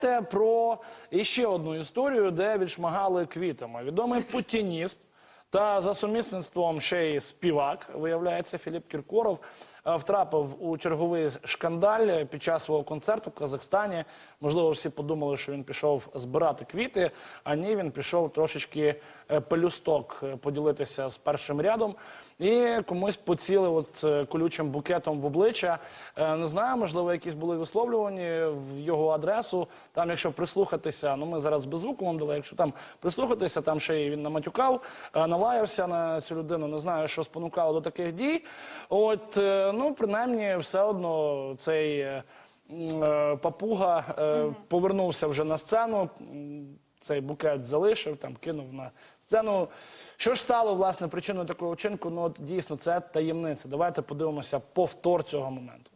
Те про іще одну історію, де відшмагали квітами. Відомий путініст та за сумісництвом ще й співак, виявляється, Філіп Кіркоров е, втрапив у черговий шкандаль під час свого концерту в Казахстані. Можливо, всі подумали, що він пішов збирати квіти, а ні, він пішов трошечки е, пелюсток е, поділитися з першим рядом. І комусь поцілив от колючим букетом в обличчя. Не знаю, можливо, якісь були висловлювані в його адресу. Там, якщо прислухатися, ну ми зараз без звуку вам дали. Якщо там прислухатися, там ще й він наматюкав, налаявся на цю людину. Не знаю, що спонукало до таких дій. От е, ну принаймні, все одно цей. е, е, Папуга повернувся вже на сцену. Цей букет залишив, там кинув на сцену. Що ж стало власне причиною такого вчинку? Ну от дійсно це таємниця. Давайте подивимося повтор цього моменту.